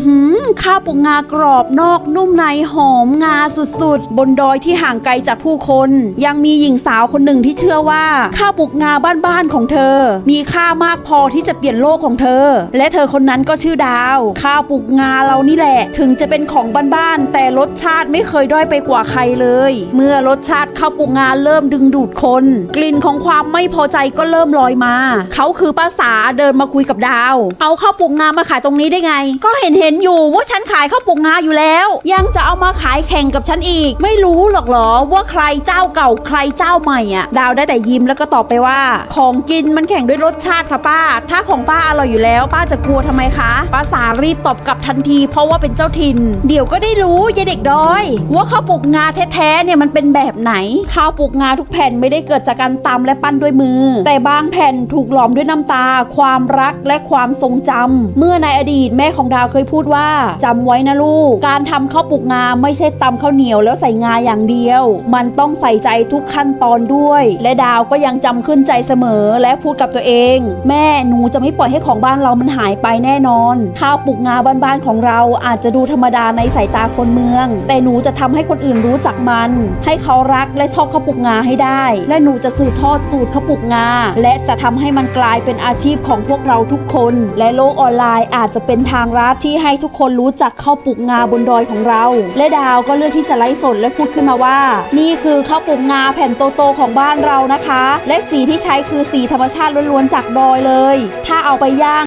อหือ ข้าวปลูกงากรอบนอกนุ่มในหอมงาสุดๆ บนดอยที่ห่างไกลจากผู้คน ยังมีหญิงสาวคนหนึ่งที่เชื่อว่าข้าวปลูกงาบ้านๆของเธอ มีค่ามากพอที่จะเปลี่ยนโลกของเธอ และเธอคนนั้นก็ชื่อดาว ข้าวปลูกงาเรานี่แหละ ถึงจะเป็นของบ้านๆแต่รสชาติไม่เคยด้อยไปกว่าใครเลย เมื่อรสชาติข้าวปลูกงาเริ่มดึงดูดคน กลิ่นของความไม่พอใจก็เริ่มลอยมา เขาคือป้าสาเดินมาคุยกับดาว เอาข้าวปลูกงามาขายตรงนี้ได้ไง ก็เห็นเห็นอยู่ว่า่าฉันขายข้าวปลูกงาอยู่แล้ว ยังจะเอามาขายแข่งกับฉันอีก ไม่รู้หรอกเหรอว่าใครเจ้าเก่าใครเจ้าใหม่อะ ดาวได้แต่ยิ้มแล้วก็ตอบไปว่า ของกินมันแข่งด้วยรสชาติค่ะป้า ถ้าของป้าอร่อยอยู่แล้ว ป้าจะกลัวทำไมคะป้าสารีบตอบกลับทันที เพราะว่าเป็นเจ้าถิ่นเดี๋ยวก็ได้รู้ยายเด็กดอย ว่าข้าวปลูกงาแท้ๆเนี่ยมันเป็นแบบไหนข้าวปลูกงาทุกแผ่นไม่ได้เกิดจากการตำและปั้นด้วยมือ แต่บางแผ่นถูกหลอมด้วยน้ำตา ความรักและความทรงจำเมื่อในอดีตแม่ของดาวเคยพูดว่าจำไว้นะลูก การทำข้าวปลูกงาไม่ใช่ตำข้าวเหนียวแล้วใส่งาอย่างเดียว มันต้องใส่ใจทุกขั้นตอนด้วย และดาวก็ยังจำขึ้นใจเสมอและพูดกับตัวเอง แม่หนูจะไม่ปล่อยให้ของบ้านเรามันหายไปแน่นอน ข้าวปลูกงาบ้านๆของเราอาจจะดูธรรมดาในสายตาคนเมือง แต่หนูจะทำให้คนอื่นรู้จักมัน ให้เขารักและชอบข้าวปลูกงาให้ได้ และหนูจะสืบทอดสูตรข้าวปลูกงา และจะทำให้มันกลายเป็นอาชีพของพวกเราทุกคน และโลกออนไลน์อาจจะเป็นทางลัดที่ให้ทุกคนรู้จักข้าวปลูกงาบนดอยของเรา และดาวก็เลือกที่จะไลฟ์สดและพูดขึ้นมาว่า นี่คือข้าวปลูกงาแผ่นโตๆของบ้านเรานะคะ และสีที่ใช้คือสีธรรมชาติล้วนๆจากดอยเลย ถ้าเอาไปย่าง